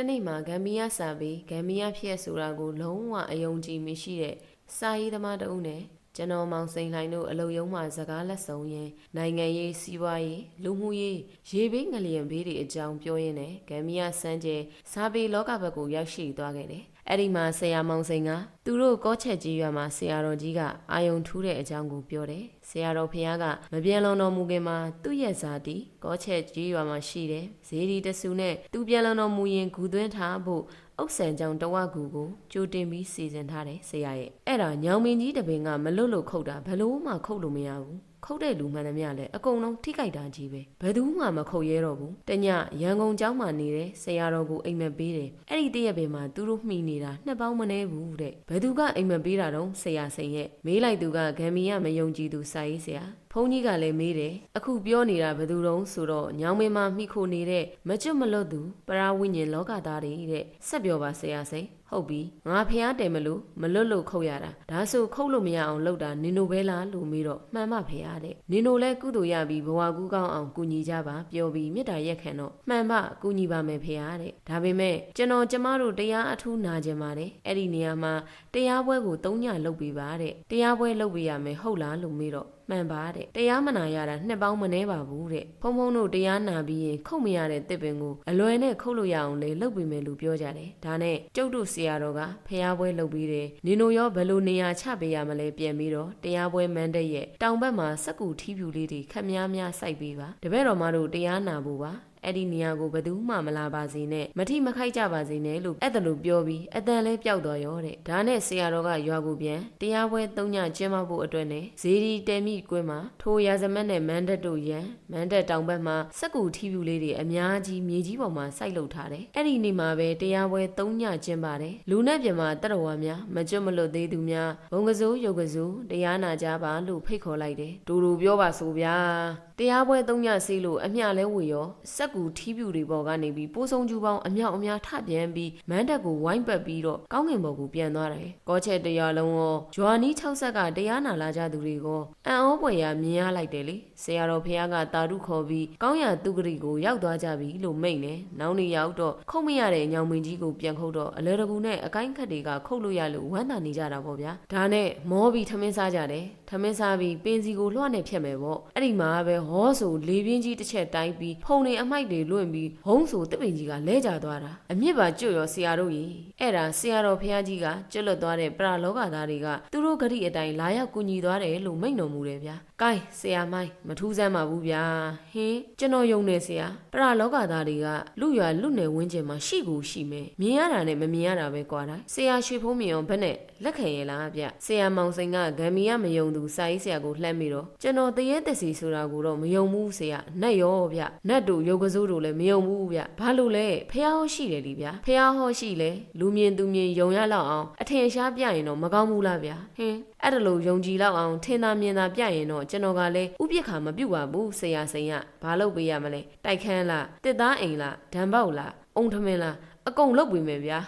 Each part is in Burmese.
တနေ့မှာဂမ်ဘီယာစာပြီးဂမ်ဘီယာဖြစ်ဆိုတာကိုလုံးဝအယုံကြည်မရှိတဲ့စာရေးသမားတဦးနဲ့ကျွန်တော်မောင်စိန်လှိုင်တို့အလုံယုံမှစကားလက်ဆောင်ရင်နိုင်ငံရေးစီးပွားရေးလူမှုရေးရေဘေးငလျင်ဘေးတွေအကြောင်းပြောရင်းနဲ့ဂမ်ဘီယာစန်းကျဲစာပေလောကဘက်ကိုရောက်ရှိသွားခဲ့တယ်။ အဲ့ဒီမှာဆရာမောင်စိန်ကသူတို့ကောချက်ကြီးရွာမှာဆရာတော်ကြီးကအာယုံထူးတဲ့အကြောင်းကိုပြောတယ်။ဆရာတော်ဖះကမပြေလွန်တော်မူခင်မှာသူ့ရဲ့ဇာတိကောချက်ကြီးရွာမှာရှိတယ်။ဇေဒီတဆူနဲ့သူပြန်လွန်တော်မူရင်ဂူသွင်းထားဖို့အုတ်ဆန်ကြောင်တဝကူကိုကြိုတင်ပြီးစီစဉ်ထားတယ်ဆရာရဲ့အဲ့ဒါညောင်မင်းကြီးတပင်ကမလွတ်လို့ခုတ်တာဘလို့မှခုတ်လို့မရဘူး ခုတ်တဲ့လူမှန်သမျှလည်းအကုန်လုံးထိကြိုက်တာကြီးပဲဘယ်သူမှမခုတ်ရဲတော့ဘူးတညရန်ကုန်ကျောင်းမှာနေတဲ့ဆရာတော်ကိုအိမ်မက်ပေးတယ်အဲ့ဒီတရက်ပင်မှာသူတို့မှီနေတာနှစ်ပေါင်းမနေဘူးတဲ့ဘယ်သူကအိမ်မက်ပေးတာတော့ဆရာစိန်ရဲ့မေးလိုက်သူကဂမ်မီယမယုံကြည်သူစာရေးဆရာဖုန်းကြီးကလည်းမေးတယ်အခုပြောနေတာဘယ်သူတုံးဆိုတော့ညောင်မင်းမမိခိုနေတဲ့မကျွတ်မလွတ်သူပရာဝိညာဉ်လောကသားတွေတဲ့ဆက်ပြောပါဆရာစိန်ဟုတ်ပြီငါဖះတယ်မလို့မလွတ်လို့ခုတ်ရတာဒါဆိုခုတ်လို့မရအောင်လုပ်တာနင်တို့ပဲလားလို့မေးတော့မှန်ပါဖះတဲ့နင်တို့လဲကုသိုလ်ရပြီးဘဝကူးကောင်းအောင်ကူညီကြပါပြောပြီးမေတ္တာရက်ခံတော့မှန်ပါကူညီပါမယ်ဖះတဲ့ဒါပေမဲ့ကျွန်တော်ကျမတို့တရားအထူးနာကျင်ပါတယ်အဲ့ဒီနေရာမှာ တရားပွဲကိုသုံးညလုပ်ပေးပါတဲ့တရားပွဲလုပ်ပေးရမယ်ဟုတ်လားလို့မေးတော့မှန်ပါတဲ့တရားမနာရတာနှစ်ပေါင်းမနှဲပါဘူးတဲ့ဖုံဖုံတို့တရားနာပြီးရင်ခုတ်မရတဲ့တစ်ပင်ကိုအလွယ်နဲ့ခုတ်လို့ရအောင်လေလုပ်ပေးမယ်လို့ပြောကြတယ်ဒါနဲ့ကျုပ်တို့ဆရာတော်ကဖျားပွဲလုပ်ပြီးတယ်နင်တို့ရောဘယ်လိုနေရာချပေးရမလဲပြန်ပြီးတော့တရားပွဲမန်တဲ့ရဲ့တောင်ဘက်မှာစက်ကူထီးဖြူလေးတွေခက်များများစိုက်ပေးပါတပည့်တော်မတို့တရားနာဖို့ပါ အဲ့ဒီနေရာကိုဘယ်သူမှမလာပါစေနဲ့မထိမခိုက်ကြပါစေနဲ့လို့အဲ့ဒါလိုပြောပြီးအတန်လဲပျောက်သွားရောတဲ့ဒါနဲ့ဆရာတော်ကရွာကိုပြန်တရားပွဲသုံးညကျင်းပဖို့အတွက်နဲ့ဇေဒီတဲမိကွင်းမှာထိုရာဇမတ်နဲ့မန်တက်တို့ရန်မန်တက်တောင်ဘက်မှာစက်ကူထီးဖြူလေးတွေအများကြီးမြေကြီးပေါ်မှာစိုက်လုပ်ထားတယ်အဲ့ဒီနေ့မှာပဲတရားပွဲသုံးညကျင်းပါတယ်လူနဲ့ပြင်မှာတရဝါများမကျွတ်မလွတ်သေးသူများဘုံကစိုးယုတ်ကစိုးတရားနာကြပါလို့ဖိတ်ခေါ်လိုက်တယ်တူတူပြောပါဆိုဗျာ တရားပွဲသုံးညစီးလို့အမျှလဲဝေရောစက်ကူထီးပြူတွေပေါ်ကနေပြီးပိုးဆုံးကျူပေါင်းအမြောက်အများထပြန်ပြီးမန်းတက်ကိုဝိုင်းပတ်ပြီးတော့ကောင်းငင်ဘော်ကိုပြန်သွားတယ်။ကောချက်တရားလုံးရောဂျွာနီး6ဆက်ကတရားနာလာကြသူတွေကိုအံ့ဩပွေရမြင်ရလိုက်တယ်လေ။ဆရာတော်ဖះကတာရုခေါ်ပြီးကောင်းရသူဂရီကိုရောက်သွားကြပြီလို့မိန့်တယ်။နောက်နေ့ရောက်တော့ခုတ်မရတဲ့ညောင်မင်းကြီးကိုပြန်ခုတ်တော့အလဲတကူနဲ့အကိုင်းခတ်တွေကခုတ်လို့ရလို့ဝမ်းသာနေကြတာပေါ့ဗျာ။ဒါနဲ့မောပြီးထမင်းစားကြတယ်။ ထမင်းစားပြီးပင်စီကိုလွှတ်နဲ့ဖြတ်မယ်ပေါ့။အဲ့ဒီမှာပဲဟောဆိုလေပြင်းကြီးတစ်ချက်တိုင်းပြီးဖုန်နေအမိုက်တွေလွင့်ပြီးဘုံဆိုတပင်ကြီးကလဲကျသွားတာအမြင့်ပါကျွတ်ရောဆရာတို့ကြီးအဲ့ဒါဆရာတော်ဖះကြီးကကျွတ်လွတ်သွားတဲ့ပရာလောကသားတွေကသူတို့ဂရိအတိုင်းလာရောက်ကူညီသွားတယ်လို့မိန့်တော်မူတယ်ဗျာ။ကိုင်းဆရာမိုင်းမထူးဆန်းပါဘူးဗျာ။ဟင်းကျွန်တော်ယုံနေဆရာပရာလောကသားတွေကလူရွာလူနယ်ဝင်းကျင်မှာရှိကူရှိမယ်။မြင်ရတာနဲ့မမြင်ရတာပဲကွာတိုင်း။ဆရာရွှေဖုံးမြင်အောင်ဘယ်နဲ့လက်ခံရလားဗျ။ဆရာမောင်စိန်ကဂမ်မီယာမယုံသူစာရေးဆရာကိုလှမ်းပြီးတော့ကျွန်တော်တရေတက်စီဆိုတာကိုတော့မယုံဘူးဆရာ။နတ်ရောဗျ။နတ်တို့ရုပ်ကစိုးတို့လည်းမယုံဘူးဗျ။ဘာလို့လဲဖះဟောရှိတယ်လीဗျာ။ဖះဟောရှိလဲလူမြင်သူမြင်ယုံရလောက်အောင်အထင်ရှားပြရင်တော့မကောင်းဘူးလားဗျာ။ဟင်းအဲ့ဒါလို့ယုံကြည်လောက်အောင်ထင်သာမြင်သာပြရင်တော့ကျွန်တော်ကလည်းဥပိ္ပခါမပြုတ်ပါဘူးဆရာစိန်ကဘာလုပ်ပေးရမလဲတိုက်ခန်းလားတစ်သားအိမ်လားဓာန်ပေါက်လားအုံထမင်းလားအကုန်လုပ်ပေးမယ်ဗျာ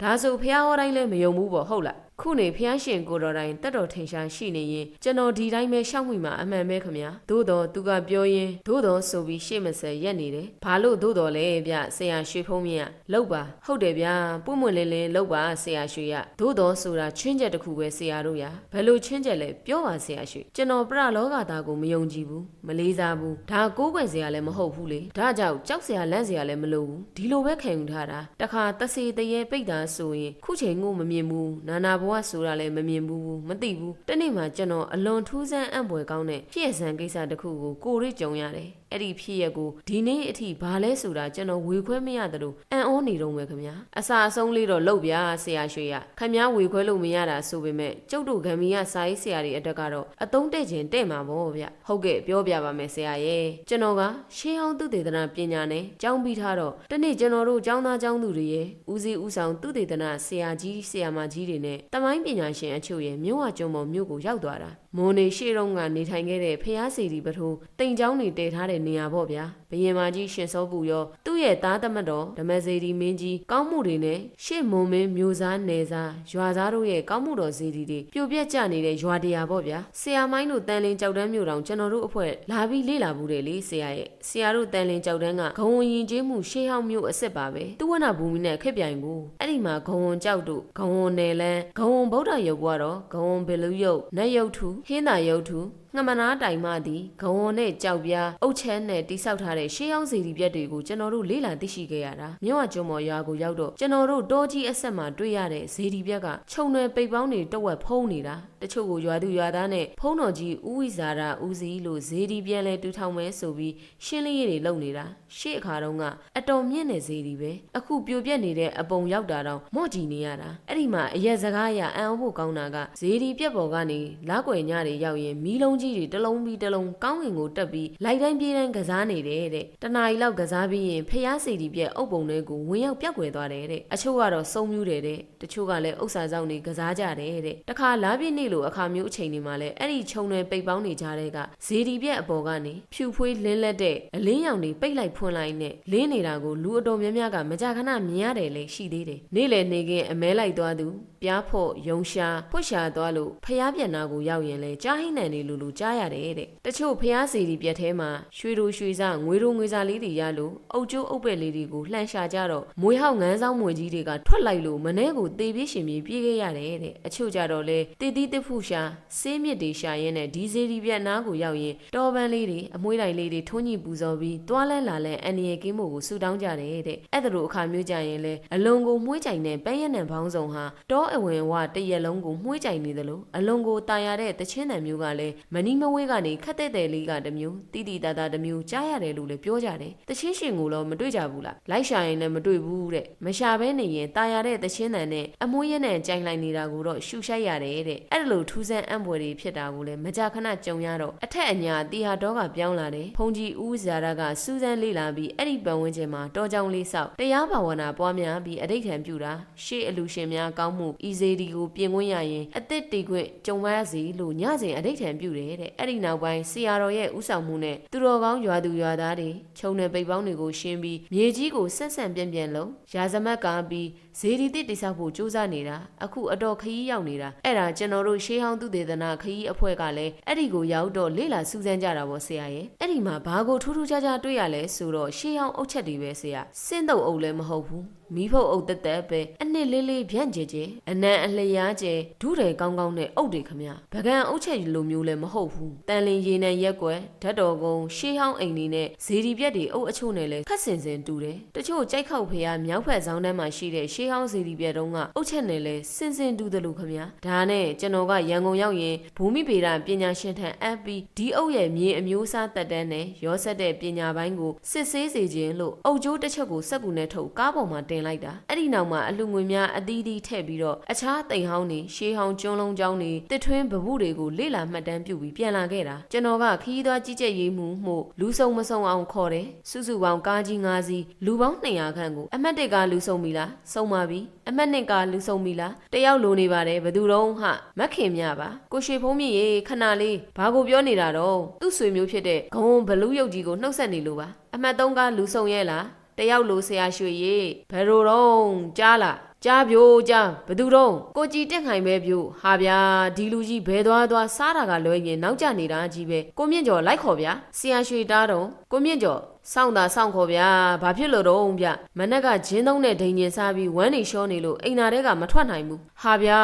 ဒါဆိုဖះဟောတိုင်းလည်းမယုံဘူးပေါ့ဟုတ်လား ခုနေဖះရှင်ကိုတော်တိုင်းတက်တော်ထင်ရှားရှိနေရင်ကျွန်တော်ဒီတိုင်းပဲရှောက်မိမှာအမှန်ပဲခမညာသို့တော်သူကပြောရင်သို့တော်ဆိုပြီးရှေ့မဆက်ရက်နေတယ်ဘာလို့သို့တော်လဲဗျဆရာရွှေဖုံးမြင့်ကလောက်ပါဟုတ်တယ်ဗျပွင့်ပွင့်လင်းလင်းလောက်ပါဆရာရွှေရသို့တော်ဆိုတာချင်းချက်တစ်ခုပဲဆရာတို့ရဘယ်လိုချင်းချက်လဲပြောပါဆရာရွှေကျွန်တော်ပရလောကသားကိုမယုံကြည်ဘူးမလေးစားဘူးဒါကိုးကွယ်စရာလည်းမဟုတ်ဘူးလေဒါကြောင့်ကြောက်စရာလန့်စရာလည်းမလိုဘူးဒီလိုပဲခံယူထားတာတခါတဆေတရေပိတ်တာဆိုရင်ခုချိန်ငို့မမြင်ဘူးနာနာဘဝဆိုတာလည်းမမြင်ဘူးမသိဘူးတနေ့မှကျွန်တော်အလွန်ထူးဆန်းအံ့ဖွယ်ကောင်းတဲ့ဖြစ်စံကိစ္စတစ်ခုကိုကိုရိကြုံရတယ် အဲ့ဒီဖြစ်ရက်ကိုဒီနေ့အထိဘာလဲဆိုတာကျွန်တော်ဝေခွဲမရတယ်လို့အံ့ဩနေတော့မယ်ခင်ဗျာအစာအဆုံးလေးတော့လုပ်ဗျာဆရာရွှေရခင်ဗျာဝေခွဲလို့မရတာဆိုပေမဲ့ကျုပ်တို့ဂမ်မီယာစာရေးဆရာတွေအတက်ကတော့အတုံးတဲ့ခြင်းတဲ့မှာပေါ့ဗျဟုတ်ကဲ့ပြောပြပါမယ်ဆရာရဲ့ကျွန်တော်ကရှေးဟောင်းသူတေသနာပညာနဲ့ကျောင်းပြီးထားတော့တနေ့ကျွန်တော်တို့ကျောင်းသားကျောင်းသူတွေရဲ့ဦးစီးဦးဆောင်သူတေသနာဆရာကြီးဆရာမကြီးတွေနဲ့တမိုင်းပညာရှင်အချို့ရဲ့မြို့ဝကျွန်းပေါ်မြို့ကိုရောက်သွားတာ မမွန်နေရှေ့တုန်းကနေထိုင်ခဲ့တဲ့ဖျားစီဒီပထိုးတိမ်ချောင်းနေတည်ထားတဲ့နေရာပေါ့ဗျာဘယင်မာကြီးရှင်စောပူရောသူ့ရဲ့သားသမတ်တော်ဓမ္မစေဒီမင်းကြီးကောင်းမှုတွေနဲ့ရှေ့မွန်မင်းမျိုးစားနယ်စားရွာသားတို့ရဲ့ကောင်းမှုတော်စေဒီတွေပြိုပြက်ကျနေတဲ့ရွာတရားပေါ့ဗျာဆရာမိုင်းတို့တန်လင်းကြောက်တန်းမျိုးတောင်ကျွန်တော်တို့အဖွဲ့လာပြီးလေ့လာဘူးတယ်လေဆရာရဲ့ဆရာတို့တန်လင်းကြောက်တန်းကဂုံဝင်ရင်ကျေးမှုရှေးဟောင်းမျိုးအစ်စ်ပါပဲသူဝနာဘူမီနဲ့ခက်ပြိုင်ကိုအဲ့ဒီမှာဂုံဝင်ကြောက်တို့ဂုံဝင်နယ်လန်းဂုံဝင်ဗုဒ္ဓရုပ်ကတော့ဂုံဝင်ဘလူးရုပ်နတ်ရုပ်ထုဟင်းသာရုပ်ထုငမနာတိုင်မသည်ဂုံဝွန်နဲ့ကြောက်ပြားအုတ်ချမ်းနဲ့တိဆောက်ထားတဲ့ရှေးဟောင်းစီဒီပြက်တွေကိုကျွန်တော်တို့လေ့လာသိရှိခဲ့ရတာမြို့ဝကျွန်းမော်ရွာကိုရောက်တော့ကျွန်တော်တို့တောကြီးအဆက်မှာတွေ့ရတဲ့ဇေဒီပြက်ကခြုံနယ်ပိတ်ပေါင်းတွေတဝက်ဖုံးနေတာတချို့ကိုရွာသူရွာသားနဲ့ဖုံးတော်ကြီးဦးဝိဇာရာဦးစီလို့ဇေဒီပြန်လဲတူထောင်မဲဆိုပြီးရှင်းလင်းရေးတွေလုပ်နေတာရှေ့အခါတုန်းကအတော်မြင့်တဲ့ဇေဒီပဲအခုပြိုပြက်နေတဲ့အပုံရောက်တာတော့မော့ကြည့်နေရတာအဲ့ဒီမှာအရက်စကားရအံ့ဩဖို့ကောင်းတာကဇေဒီပြက်ပေါ်ကနေလာကွယ်ညတွေရောက်ရင်မီးလုံးကြီးတွေတစ်လုံးပြီးတစ်လုံးကောင်းကင်ကိုတက်ပြီးလိုက်တိုင်းပြေးတိုင်းကစားနေတယ်တဲ့တနားရီလောက်ကစားပြီးရင်ဖျားစီဒီပြက်အုပ်ပုံတွေကိုဝင်ရောက်ပြောက်ွယ်သွားတယ်တဲ့အချို့ကတော့စုံမြူးတယ်တဲ့တချို့ကလည်းဥစ္စာဆောင်နေကစားကြတယ်တဲ့တခါလာပြည့်နေ့လိုအခါမျိုးအချိန်တွေမှာလည်းအဲ့ဒီခြုံတွေပိတ်ပေါင်းနေကြတဲ့ကဇေဒီပြက်အပေါ်ကနေဖြူဖွေးလင်းလက်တဲ့အလင်းရောင်တွေပိတ်လိုက်ဖွင့်လိုက်နဲ့လင်းနေတာကိုလူအတော်များများကမကြခဏမြင်ရတယ်လေရှိသေးတယ်နေ့လယ်နေကင်းအမဲလိုက်သွားသူပြားဖို့ယုံရှာဖွတ်ရှာသွားလို့ဖျားပြန်နာကိုရောက်ရင်လေကြားဟိနန်နေလူလူကြားရတယ်တဲ့တချို့ဖျားစီဒီပြက်ထဲမှာရွှေတို့ရွှေစားငွေတို့ငွေစားလေးတွေရလို့အုတ်ကျိုးအုပ်ပဲ့လေးတွေကိုလှန်ရှာကြတော့မွေဟောက်ငန်းဆောင်မွေကြီးတွေကထွက်လိုက်လို့မနှဲကိုတေးပြရှင်ပြေးပြေးခဲ့ရတယ်တဲ့အချို့ကြတော့လေတေးတီးတစ်ဖူရှာဆေးမြစ်တွေရှာရင်းနဲ့ဒီစီဒီပြက်နားကိုရောက်ရင်တော်ပန်းလေးတွေအမွှေးတိုင်လေးတွေထုံးညိပူဇော်ပြီးတွားလဲလာလဲအန်ရီကင်းမို့ကိုဆူတောင်းကြတယ်တဲ့အဲ့ဒါလိုအခါမျိုးကြရင်လေအလွန်ကိုမှုှေးကြိုင်တဲ့ပန်းရက်နံဘောင်းဆောင်ဟာတောအဝင်ဝတရက်လုံးကိုမှုှေးကြိုင်နေတယ်လို့အလွန်ကိုတာယာတဲ့တချင်းတံမျိုးကလည်းမနီမဝေးကနေခက်တဲ့တဲ့လေးကတစ်မျိုးတီတီတာတာတစ်မျိုးကြားရတယ်လို့လည်းပြောကြတယ်တချင်းရှင်ကိုတော့မတွေ့ကြဘူးလားလိုက်ရှာရင်လည်းမတွေ့ဘူးတဲ့မရှာဘဲနေရင်တာယာတဲ့တချင်းတံနဲ့အမွှေးရက်နဲ့ကြိုင်လိုက်နေတာကိုတော့ရှူရှိုက်ရတယ်တဲ့အဲ့ဒါလိုထူးဆန်းအံ့ဖွယ်တွေဖြစ်တာကိုလည်းမကြာခဏကြုံရတော့အထက်အညာတီဟာတော့ကပြောင်းလာတယ်ဖုန်ကြီးဦးဇာရကစူးစမ်းလေ့လာပြီးအဲ့ဒီပတ်ဝန်းကျင်မှာတောကြောင်လေးဆောက်တရားဘာဝနာပွားများပြီးအဋိဌံပြုတာရှေ့အလူရှင်များကောင်းမှုဤစေဒီကိုပြင်ခွင့်ရရင်အသက်တီခွင့်ကြုံပါရစေလို့ညစဉ်အဋိဌံပြုတယ်တဲ့အဲ့ဒီနောက်ပိုင်းဆရာတော်ရဲ့ဥဆောင်မှုနဲ့သူတော်ကောင်းရွာသူရွာသားတွေခြုံနယ်ပိတ်ပေါင်းတွေကိုရှင်းပြီးမြေကြီးကိုဆက်ဆံပြန့်ပြန့်လုံးရာဇမတ်ကပြီးဇေဒီတစ်တိဆောက်ဖို့စူးစမ်းနေတာအခုအတော်ခရီးရောက်နေတာအဲ့ဒါကျွန်တော်တို့ရှေးဟောင်းသူတေသနာခရီးအဖွဲ့ကလည်းအဲ့ဒီကိုရောက်တော့လေ့လာစူးစမ်းကြတာပေါ့ဆရာရဲ့အဲ့ဒီမှာဘာကိုထူးထူးခြားခြားတွေ့ရလဲဆိုတော့ရှေးဟောင်းအုတ်ချက်တွေပဲဆရာစင်းတုပ်အုပ်လည်းမဟုတ်ဘူးမီးဖုတ်အုပ်တက်တက်ပဲအနှစ်လေးလေးဖြန့်ကျဲကျဲအနံအလျားကျဲဒုတယ်ကောင်းကောင်းနဲ့အုပ်တွေခမဗကန်အုပ်ချက်လိုမျိုးလည်းမဟုတ်ဘူးတန်လင်ရေနံရက်ကွယ်ဓာတ်တော်ကုန်းရှေးဟောင်းအိမ်တွေနဲ့ဇေဒီပြက်တွေအုပ်အချို့နဲ့လည်းခက်စင်စင်တူတယ်တချို့ကြိုက်ခောက်ဖျားမြောက်ဖက်ဆောင်တန်းမှာရှိတဲ့ရှေးဟောင်းဇေဒီပြက်တုံးကအုပ်ချက်နဲ့လည်းစင်စင်တူတယ်လို့ခမဒါနဲ့ကျွန်တော်ကရန်ကုန်ရောက်ရင်ဘူမိဗေဒပညာရှင်ထံအပ်ပြီးဒီအုပ်ရဲ့မြေအမျိုးအစားတက်တန်းနဲ့ရောဆက်တဲ့ပညာပိုင်းကိုစစ်ဆေးစေခြင်းလို့အုပ်ကျိုးတစ်ချက်ကိုစက်ကူနဲ့ထုတ်ကားပေါ်မှာတင်လိုက်တာအဲ့ဒီနောက်မှာအလှငွေများအသီးသီးထည့်ပြီးတော့အခြားတိမ်ဟောင်းတွေရှေးဟောင်းကျွန်းလုံးကျောင်းတွေတစ်ထွင်းပပုတွေကိုလေ့လာမှတ်တမ်းပြုပြီးပြန်လာခဲ့တာကျွန်တော်ကခီးသွားကြီးကြက်ရေးမှုမှုလူဆုံမဆုံအောင်ခေါ်တယ်စုစုပေါင်းကားကြီး၅စီးလူပေါင်း200ခန့်ကိုအမှတ်၁ကလူဆုံပြီလားစုံပါပြီအမှတ်2ကလူဆုံပြီလားတယောက်လိုနေပါတယ်ဘယ်သူတော့ဟမက်ခင်မြပါကိုရွှေဖုံးမြင့်ရေခဏလေးဘာကိုပြောနေတာတော့သူ့ဆွေမျိုးဖြစ်တဲ့ဂုံဘလူးရုပ်ကြီးကိုနှုတ်ဆက်နေလို့ပါအမှတ်3ကလူဆုံရဲ့လား တယောက်လိုဆရာရွှေရေဘယ်လိုတော့ကြားလားကြားပြိုကြားဘသူတော့ကိုကြည်တက်ခိုင်ပဲပြိုဟာဗျာဒီလူကြီးဘဲသွားသွားစားတာကလွဲရင်နောက်ကျနေတာကြီးပဲကိုမြင့်ကျော်လိုက်ခေါ်ဗျာဆရာရွှေတားတော့ကိုမြင့်ကျော်စောင့်တာစောင့်ခေါ်ဗျာဘာဖြစ်လို့တော့ဗျမနက်ကဂျင်းသုံးနဲ့ဒိန်ညင်စားပြီးဝမ်းနေရှောနေလို့အိမ်နာတွေကမထွက်နိုင်ဘူးဟာဗျာ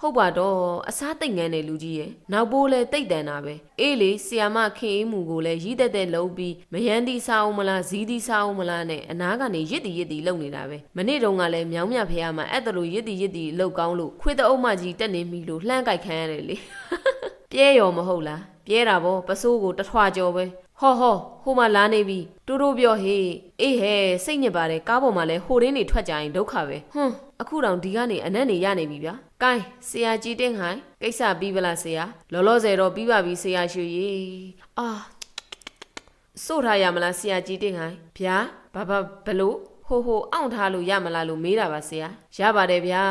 ဟုတ်ပါတော့အစားတိတ်ငန်းတဲ့လူကြီးရဲ့နောက်ပိုးလဲတိတ်တန်တာပဲအေးလေဆီယာမခင်အေးမှုကိုလဲရီးတက်တက်လုံးပြီးမယန်းတီစားအောင်မလားဇီးတီစားအောင်မလားနဲ့အနားကနေရစ်တီရစ်တီလုံနေတာပဲမနေ့တုန်းကလဲမြောင်းမြဖះမှာအဲ့ဒါလိုရစ်တီရစ်တီလှုပ်ကောင်းလို့ခွေးတအုပ်မကြီးတက်နေပြီလို့လှမ်းကြိုက်ခံရတယ်လေပြဲရောမဟုတ်လားပြဲတာဗောပစိုးကိုတထွာကြော်ပဲ ဟောဟောဟိုမှာလာနေပြီတိုးတိုးပြောဟေးအေးဟဲစိတ်ညစ်ပါတယ်ကားပေါ်မှာလဲဟိုရင်းနေထွက်ကြရင်ဒုက္ခပဲဟွန်းအခုတောင်ဒီကနေအနက်နေရနေပြီဗျာ။ကိုင်းဆရာကြီးတင်းဟိုင်ကိစ္စပြီးပလားဆရာလောလောဆယ်တော့ပြီးပါပြီဆရာရွှေရေအာစို့ထားရမလားဆရာကြီးတင်းဟိုင်ဗျာဘာဘာဘလို့ ဟဟိုဟိုအောင့်ထားလို့ရမလားလို့မေးတာပါဆရာရပါတယ်ဗျာ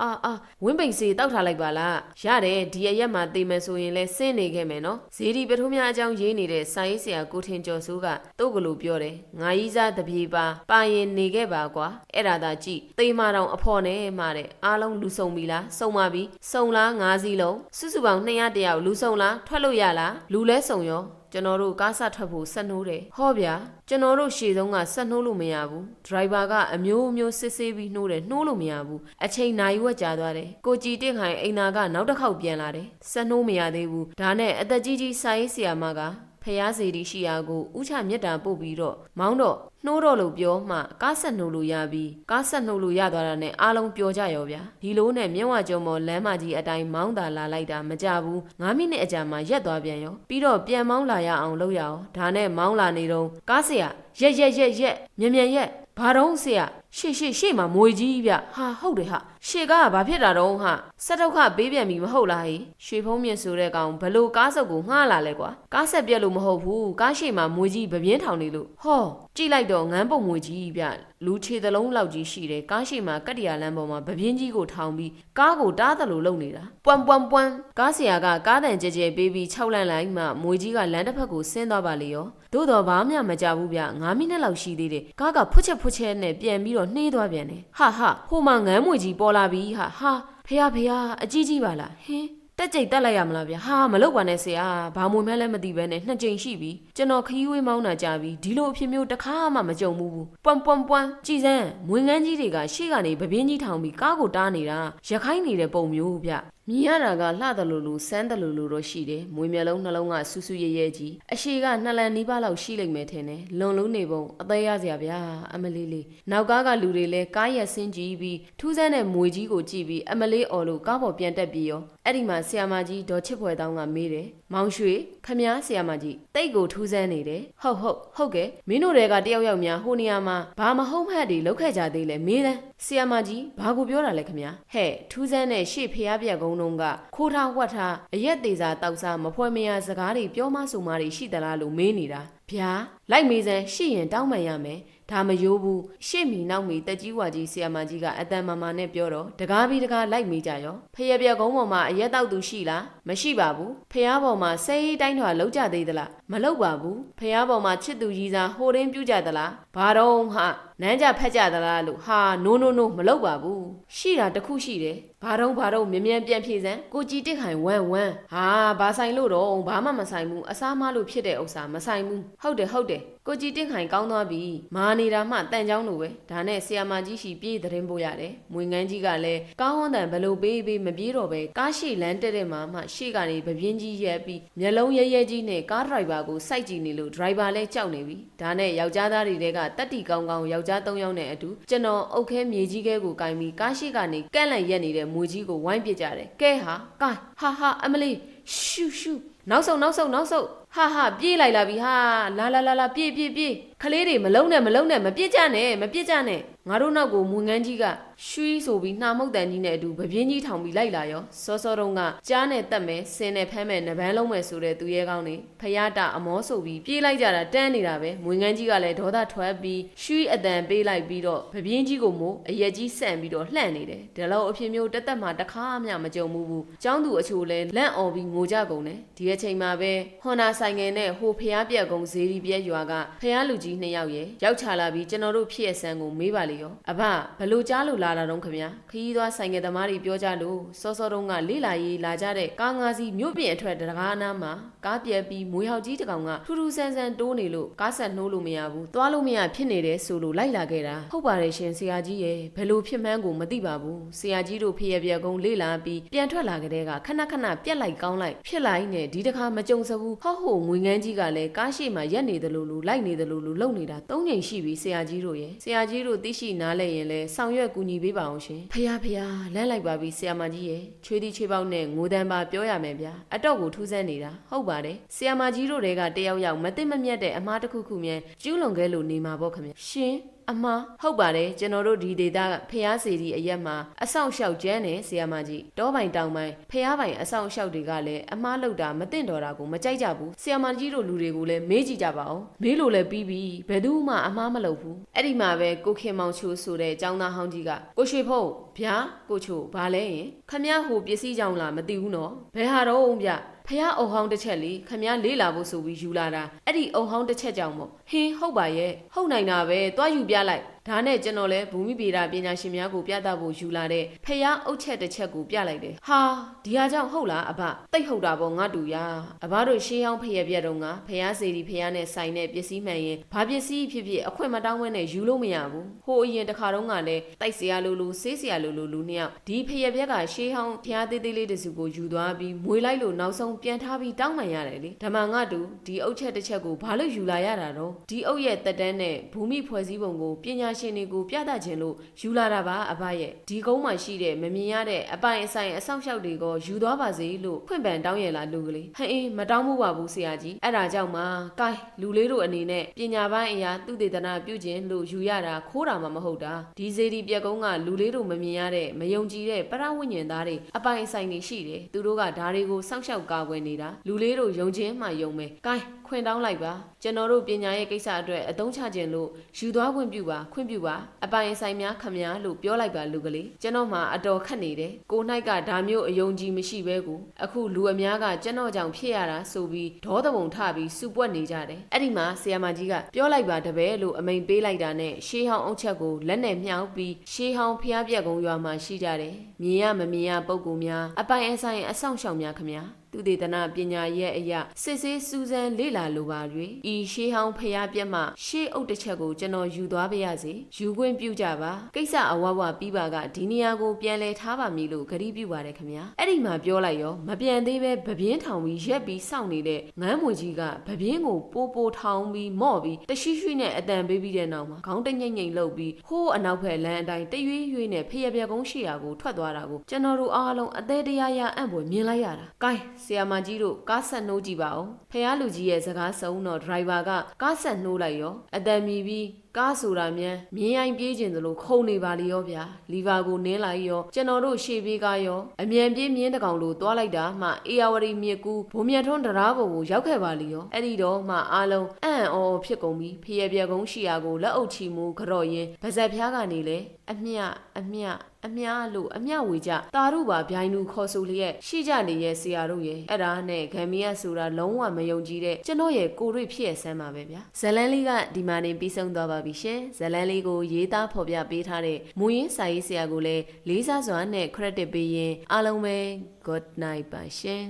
အာအာဝင်းပိန်စီတောက်ထားလိုက်ပါလားရတယ်ဒီအရက်မှာတေမယ်ဆိုရင်လဲဆင်းနေခဲ့မယ်နော်ဇေဒီပထုံးများအကြောင်းရေးနေတဲ့စာရေးဆရာကိုထင်ကျော်စိုးကတုတ်ကလေးပြောတယ်ငါကြီးစားတပြေပါပါရင်နေခဲ့ပါကွာအဲ့ဒါသာကြည့်တေမာတောင်အဖော်နဲ့မှတဲ့အားလုံးလူစုံပြီလားစုံပါပြီစုံလားငါးစီးလုံးစုစုပေါင်း200တယောက်လူစုံလားထွက်လို့ရလားလူလဲစုံရော ကျွန်တော်တို့ကားဆက်ထွက်ဖို့ဆက်နှိုးတယ်ဟောဗျာကျွန်တော်တို့ရှေ့ဆုံးကဆက်နှိုးလို့မရဘူးဒရိုက်ဘာကအမျိုးမျိုးစစ်ဆေးပြီးနှိုးတယ်နှိုးလို့မရဘူးအချိန်နိုင်ဝက်ကြာသွားတယ်ကိုကြည်တင့်ခိုင်အိမ်နာကနောက်တစ်ခေါက်ပြန်လာတယ်ဆက်နှိုးမရသေးဘူးဒါနဲ့အသက်ကြီးကြီးစာရေးဆရာမက ဖျားစီရီရှိရာကိုဥချမြတ်တာပို့ပြီးတော့မောင်းတော့နှိုးတော့လို့ပြောမှကားဆက်နှိုးလို့ရပြီးကားဆက်နှိုးလို့ရသွားတာနဲ့အားလုံးပျော်ကြရောဗျာဒီလိုနဲ့မြဝကျုံမော်လမ်းမကြီးအတိုင်းမောင်းတာလာလိုက်တာမကြဘူး9မိနစ်အကြာမှရက်သွားပြန်ရောပြီးတော့ပြန်မောင်းလာရအောင်လုပ်ရအောင်ဒါနဲ့မောင်းလာနေတော့ကားဆရာရက်ရက်ရက်ရက်မြန်မြန်ရက်ဘာတော့ဆရာရှေ့ရှေ့ရှေ့မှာမွေကြီးဗျဟာဟုတ်တယ်ဟာ ရှေ့ကားကဘာဖြစ်တာတော့ဟာစက်တော့ခပေးပြန်ပြီမဟုတ်လားဟေရွှေဖုံးမြင့်ဆိုတဲ့ကောင်ဘလို့ကားစုပ်ကိုငှားလာလဲကွာကားဆက်ပြက်လို့မဟုတ်ဘူးကားရှေ့မှာမွေကြီးပပြင်းထောင်နေလို့ဟောကြည့်လိုက်တော့ငန်းပုံမွေကြီးဗျလူခြေသလုံးလောက်ကြီးရှိတယ်ကားရှေ့မှာကတ္တရာလမ်းပေါ်မှာပပြင်းကြီးကိုထောင်ပြီးကားကိုတားတယ်လို့လုပ်နေတာပွမ်ပွမ်ပွမ်ကားဆရာကကားတန်ကြဲကြဲပေးပြီး၆လန့်လိုက်မှမွေကြီးကလမ်းတစ်ဖက်ကိုဆင်းသွားပါလေရောသို့တော့ဘာမှမကြဘူးဗျ9မိနစ်လောက်ရှိသေးတယ်ကားကဖွတ်ချက်ဖွတ်ချက်နဲ့ပြန်ပြီးတော့နှေးသွားပြန်တယ်ဟာဟာဟိုမှာငန်းမွေကြီးပေါ်လာပြီဟာဟာဖေရဖေရအကြီးကြီးပါလားဟင်းတက်ကြိတ်တက်လိုက်ရမလားဗျဟာမလုပ်ပါနဲ့ဆရာဘာမှမလည်းမသိပဲနဲ့နှစ်ကြိမ်ရှိပြီကျွန်တော်ခရီးဝေးမောင်းတာကြာပြီဒီလိုအဖြစ်မျိုးတစ်ခါမှမကြုံဘူးဘူးပွမ်ပွမ်ပွမ်ကြည်စမ်းမွေငန်းကြီးတွေကရှေ့ကနေပပင်းကြီးထောင်ပြီးကားကိုတားနေတာရခိုင်းနေတဲ့ပုံမျိုးဗျမြင်ရတာကလှတယ်လို့လို့စမ်းတယ်လို့လို့တော့ရှိတယ်မွေမျက်လုံးနှလုံးကဆူဆူရဲရဲကြီးအရှိကနှစ်လန်နီးပါးလောက်ရှိလိမ့်မယ်ထင်တယ်လွန်လုံးနေပုံအသေးရစရာဗျာအမလေးလေးနောက်ကားကလူတွေလဲကားရက်ဆင်းကြည့်ပြီးထူးဆန်းတဲ့မွေကြီးကိုကြည့်ပြီးအမလေးအော်လို့ကားပေါ်ပြန်တက်ပြီးရောအဲ့ဒီမှာဆီယာမကြီးဒေါ်ချစ်ဖွယ်တောင်းကမေးတယ် မောင်ရွှေခမည်းဆီယာမကြီးတိတ်ကိုထူးဆန်းနေတယ်ဟုတ်ဟုတ်ဟုတ်ကဲ့မင်းတို့တွေကတယောက်ယောက်များဟိုနေရာမှာဘာမဟုတ်မှတ်တွေလောက်ခဲ့ကြသေးလဲမေးတယ်ဆီယာမကြီးဘာကိုပြောတာလဲခမည်းဟဲ့ထူးဆန်းတဲ့ရှေ့ဖျားပြက်ကုန်းတုံးကခိုးထားဝှက်ထားအရက်သေးစာတောက်စားမဖွဲမရစကားတွေပြောမဆိုမတွေရှိသလားလို့မေးနေတာဗျာလိုက်မေးစမ်းရှိရင်တောင်းမှန်ရမယ်ဒါမယိုးဘူးရှေ့မီနောက်မီတက်ကြီးဝါကြီးဆီယမကြီးကအတန်မာမာနဲ့ပြောတော့တကားပြီးတကားလိုက်မေးကြရောဖရပြက်ကုန်းပေါ်မှာအရက်တောက်သူရှိလားမရှိပါဘူးဖះပေါ်မှာဆဲရီးတိုင်းထွာလောက်ကြသေးသလားမလောက်ပါဘူးဖះပေါ်မှာချစ်သူကြီးစားဟိုရင်းပြူကြသလားဘာတော့ဟာနန်းကြဖက်ကြသလားလို့ဟာနိုးနိုးနိုးမလောက်ပါဘူးရှိတာတခုရှိတယ်ဘာတော့ဘာတော့မြ мян ပြန်ဖြေစမ်းကိုကြည်တစ်ခိုင်ဝမ်ဝမ်ဟာဘာဆိုင်လို့တော့ဘာမှမဆိုင်ဘူးအစားမလို့ဖြစ်တဲ့ဥစ္စာမဆိုင်ဘူးဟုတ်တယ်ဟုတ်တယ် ယ်ကိုကြည်တစ်ခိုင်ကောင်းသွားပြီမာနေတာမှတန်ချောင်းလိုပဲဒါနဲ့ဆီယာမကြီးရှိပြေးသတင်းပို့ရတယ်မွေငန်းကြီးကလည်းကောင်းဟွန်းတန်ဘလို့ပေးပေးမပြေးတော့ပဲကားရှိလမ်းတက်တဲ့မှာမှရှေ့ကနေပပြင်းကြီးရက်ပြီးမျက်လုံးရဲရဲကြီးနဲ့ကားဒရိုက်ဘာကိုစိုက်ကြည့်နေလို့ဒရိုက်ဘာလည်းကြောက်နေပြီဒါနဲ့ယောက်ျားသားတွေကတက်တီကောင်းကောင်းယောက်ျား၃ယောက်နဲ့အတူကျွန်တော်အုတ်ခဲမြေကြီးခဲကိုကင်ပြီးကားရှိကနေကန့်လန့်ရက်နေတဲ့မွေကြီးကိုဝိုင်းပစ်ကြတယ်ကဲဟာကိုင်ဟာဟာအမလီရှူရှူနောက်ဆုံးနောက်ဆုံးနောက်ဆုံး ဟာဟာပြေးလိုက်လာပြီဟာလာလာလာလာပြေးပြေးပြေး ခလေးတွေမလုံးနဲ့မလုံးနဲ့မပြစ်ကြနဲ့မပြစ်ကြနဲ့ငါတို့နောက်ကိုမွန်ငန်းကြီးကရွှီးဆိုပြီးနှာမုတ်တန်ကြီးနဲ့အတူပပြင်းကြီးထောင်ပြီးလိုက်လာရောစောစောတုန်းကကြားနဲ့တက်မယ်ဆင်းနဲ့ဖမ်းမယ်နဗန်းလုံးမယ်ဆိုတဲ့သူရဲကောင်းနေဖယားတာအမောဆိုပြီးပြေးလိုက်ကြတာတန်းနေတာပဲမွန်ငန်းကြီးကလည်းဒေါသထွက်ပြီးရွှီးအတန်ပေးလိုက်ပြီးတော့ပပြင်းကြီးကိုမို့အရက်ကြီးဆန့်ပြီးတော့လှန့်နေတယ်ဒါလောက်အဖြစ်မျိုးတက်တက်မှတခါမှမကြုံဘူးဘူးចောင်းသူအချိုလဲလန့်អော်ပြီးငိုကြကုန်တယ်ဒီအချိန်မှာပဲဟွန်နာဆိုင်ငယ်နဲ့ဟိုဖျားပြက်ကုန်းဇေဒီပြက်ရွာကဖျားလူကြီးနှစ်ယောက်ရဲ့ရောက်ချလာပြီးကျွန်တော်တို့ဖြစ်ရဆန်းကိုမေးပါလေရောအဘဘလို့ကြားလို့လာတာတော့ခင်ဗျာခရီးသွားဆိုင်ငယ်သမားတွေပြောကြလို့စောစောတုန်းကလေးလာရေးလာကြတဲ့ကားငါးစီးမြို့ပြင်အထွက်တကားနားမှာကားပြက်ပြီးမွေဟောက်ကြီးတစ်ကောင်ကထူးထူးဆန်းဆန်းတိုးနေလို့ကားဆက်နှိုးလို့မရဘူးသွားလို့မရဖြစ်နေတယ်ဆိုလို့လိုက်လာခဲ့တာဟုတ်ပါတယ်ရှင်ဆရာကြီးရဲ့ဘယ်လိုဖြစ်မှန်းကိုမသိပါဘူးဆရာကြီးတို့ဖေရပြက်ကုန်းလေးလာပြီးပြန်ထွက်လာကြတဲ့ကခဏခဏပြက်လိုက်ကောင်းလိုက်ဖြစ်လိုက်နဲ့ဒီတစ်ခါမကြုံစဘူးဟော့ဟိုငွေငန်းကြီးကလည်းကားရှိမှရက်နေတယ်လို့လို့လိုက်နေတယ်လို့လို့လုံနေတာသုံးချိန်ရှိပြီဆရာကြီးတို့ရဲ့ဆရာကြီးတို့သိရှိနားလဲရင်လဲဆောင်ရွက်ကူညီပေးပါအောင်ရှင်ဖះဖះလန့်လိုက်ပါပြီဆရာမကြီးရဲ့ချွေးသီးချွေးပေါက်နဲ့ငိုတန်းပါပြောရမယ်ဗျာအတော့ကိုထူးဆန်းနေတာဟုတ်ပါတယ်ဆရာမကြီးတို့တွေကတယောက်ယောက်မသိမမြတ်တဲ့အမားတစ်ခုခုမြဲကျူးလွန်ခဲ့လို့နေမှာပေါ့ခင်ဗျရှင် အမဟုတ်ပါတယ်ကျွန်တော်တို့ဒီဒေတာကဖျားစီဒီအရက်မှာအဆောင်လျှောက်ကျန်းနေဆီယာမကြီးတောပိုင်တောင်ပိုင်ဖျားပိုင်အဆောင်လျှောက်တွေကလည်းအမားလောက်တာမတင်တော်တာကိုမကြိုက်ကြဘူးဆီယာမကြီးတို့လူတွေကိုလည်းမေးကြည့်ကြပါဦးမေးလို့လည်းပြီးပြီဘယ်သူမှအမားမလုပ်ဘူးအဲ့ဒီမှာပဲကိုခင်မောင်ချိုးဆိုတဲ့ចောင်းသားဟောင်းကြီးကကိုရွှေဖုံးဗျာကိုချိုးဘာလဲရင်ခမရဟိုပစ္စည်းကြောင့်လားမသိဘူးနော်ဘယ်ဟာတော့ဗျ ဖះအုံဟောင်းတစ်ချက်လေခမည်းလေးလာဖို့ဆိုပြီးယူလာတာအဲ့ဒီအုံဟောင်းတစ်ချက်ကြောင့်မို့ဟင်းဟုတ်ပါရဲ့ဟုတ်နိုင်တာပဲတွားယူပြလိုက် ဒါနဲ့ကျွန်တော်လဲဘူမိဗေဒပညာရှင်များကိုပြသဖို့ယူလာတဲ့ဖះအုတ်ချက်တစ်ချက်ကိုပြလိုက်တယ်ဟာဒီဟာကြောင့်ဟုတ်လားအဘတိတ်ဟုတ်တာပေါ့ငါတူရအဘတို့ရှေးဟောင်းဖះပြက်တော့ငါဖះစေဒီဖះနဲ့ဆိုင်တဲ့ပစ္စည်းမှန်ရင်ဘာပစ္စည်းဖြစ်ဖြစ်အခွင့်မတောင်းဝဲနဲ့ယူလို့မရဘူးဟိုအရင်တစ်ခါတော့ကလည်းတိုက်စရာလိုလိုဆေးစရာလိုလိုလူနှစ်ယောက်ဒီဖះပြက်ကရှေးဟောင်းဖះသေးသေးလေးတစ်စုကိုယူသွားပြီးမွေလိုက်လို့နောက်ဆုံးပြန်ထားပြီးတောင်းမှန်ရတယ်လေဓမ္မငါတူဒီအုတ်ချက်တစ်ချက်ကိုဘာလို့ယူလာရတာတော့ဒီအုတ်ရဲ့တက်တန်းနဲ့ဘူမိဖွဲ့စည်းပုံကိုပညာရှင်တွေကိုပြသခြင်းလို့ယူလာတာပါအဘရဲ့ဒီကုန်းမှာရှိတဲ့မမြင်ရတဲ့အပိုင်အဆိုင်အဆောက်အအုံတွေကိုယူသွားပါစေလို့ဖွင့်ပန်တောင်းရလာလူကလေးဟဲ့အေးမတောင်းဘူးပါဘူးဆရာကြီးအဲ့ဒါကြောင့်မှကဲလူလေးတို့အနေနဲ့ပညာပိုင်းအရာသူတေသနာပြုခြင်းလို့ယူရတာခိုးတာမှမဟုတ်တာဒီစေဒီပြက်ကုန်းကလူလေးတို့မမြင်ရတဲ့မယုံကြည်တဲ့ပရဝိညာဉ်သားတွေအပိုင်အဆိုင်တွေရှိတယ်သူတို့ကဓာတွေကိုစောင့်ရှောက်ကာကွယ်နေတာလူလေးတို့ယုံခြင်းမှယုံမယ်ကဲခွင့်တောင်းလိုက်ပါကျွန်တော်တို့ပညာရဲ့ကိစ္စအတွက်အသုံးချခြင်းလို့ယူသွားခွင့်ပြုပါခွင့်ပြုပါအပိုင်အဆိုင်များခမများလို့ပြောလိုက်ပါလူကလေးကျွန်တော်မှအတော်ခက်နေတယ်ကို၌ကဒါမျိုးအယုံကြည်မရှိပဲကိုအခုလူအများကကျွန်တော်ကြောင့်ဖြစ်ရတာဆိုပြီးဒေါသပုံထပြီးစူပွက်နေကြတယ်အဲ့ဒီမှာဆီယာမကြီးကပြောလိုက်ပါတပည့်လို့အမိန်ပေးလိုက်တာနဲ့ရှေးဟောင်းအုတ်ချက်ကိုလက်နဲ့မြှောက်ပြီးရှေးဟောင်းဖျားပြက်ကုန်းရွာမှာရှိကြတယ်မြင်ရမမြင်ရပုံကူများအပိုင်အဆိုင်အဆောင်ရှောင်များခမများ သူတေသနာပညာရဲ့အရာစစ်ဆေးစူးစမ်းလေ့လာလိုပါ၍ဤရှေးဟောင်းဖျားပြက်မှရှေးအုပ်တစ်ချက်ကိုကျွန်တော်ယူသွားပါရစေယူခွင့်ပြုကြပါကိစ္စအဝဝပြီးပါကဒီနေရာကိုပြန်လဲထားပါမည်လို့ဂရုပြုပါတယ်ခင်ဗျာအဲ့ဒီမှာပြောလိုက်ရောမပြန်သေးပဲဗပြင်းထောင်ပြီးရက်ပြီးစောင့်နေတဲ့ငန်းမွေကြီးကဗပြင်းကိုပိုးပိုးထောင်ပြီးမော့ပြီးတရှိရှိနဲ့အတန်ပေးပြီးတဲ့နောက်မှာခေါင်းတငိမ့်ငိမ့်လှုပ်ပြီးဟိုးအနောက်ဖက်လမ်းအတိုင်းတရွေ့ရွေ့နဲ့ဖျက်ပြက်ကုန်းရှိရာကိုထွက်သွားတာကိုကျွန်တော်တို့အားလုံးအသေးတရားရအံ့ဖွယ်မြင်လိုက်ရတာ။ကဲဆီယာမကြီးတို့ကားဆက်နှိုးကြည့်ပါဦး။ဖះလူကြီးရဲ့စကားစုံတော့ဒရိုင်ဘာကကားဆက်နှိုးလိုက်ရောအတန်မြည်ပြီး ကားဆိုတာမြန်မြင်းရိုင်းပြေးကျင်သလိုခုန်နေပါလေရောဗျာလီဗာကိုနင်းလိုက်ရောကျွန်တော်တို့ရှေ့ပြေးကားရောအမြန်ပြေးမြင်းတကောင်လိုသွားလိုက်တာမှအေယာဝတီမြစ်ကူဘုံမြတ်ထွန်းတရားပေါ်ကိုရောက်ခဲ့ပါလေရောအဲ့ဒီတော့မှအားလုံးအံ့ဩဖြစ်ကုန်ပြီဖျက်ပြက်ကုန်းရှိရာကိုလက်အုပ်ချီမူကြော့ရင်ဗဇက်ဖျားကနေလေအမျှအမျှအမျှလို့အမျှဝေကြတာတို့ပါဗျိုင်းလူခေါ်ဆိုလျက်ရှိကြနေရဲ့ဆရာတို့ရဲ့အဲ့ဒါနဲ့ဂမ်မီယာဆိုတာလုံးဝမယုံကြည်တဲ့ကျွန်တော်ရဲ့ကိုရိဖြစ်ရဆမ်းပါပဲဗျာဇလန်လေးကဒီမှာနေပြီးဆုံးသွားပါပြီရှင်ဇလန်လေးကိုရေးသားဖော်ပြပေးထားတဲ့မူရင်းစာရေးဆရာကိုလည်းလေးစားစွာနဲ့ credit ပေးရင်အားလုံးပဲ good night ပါရှင်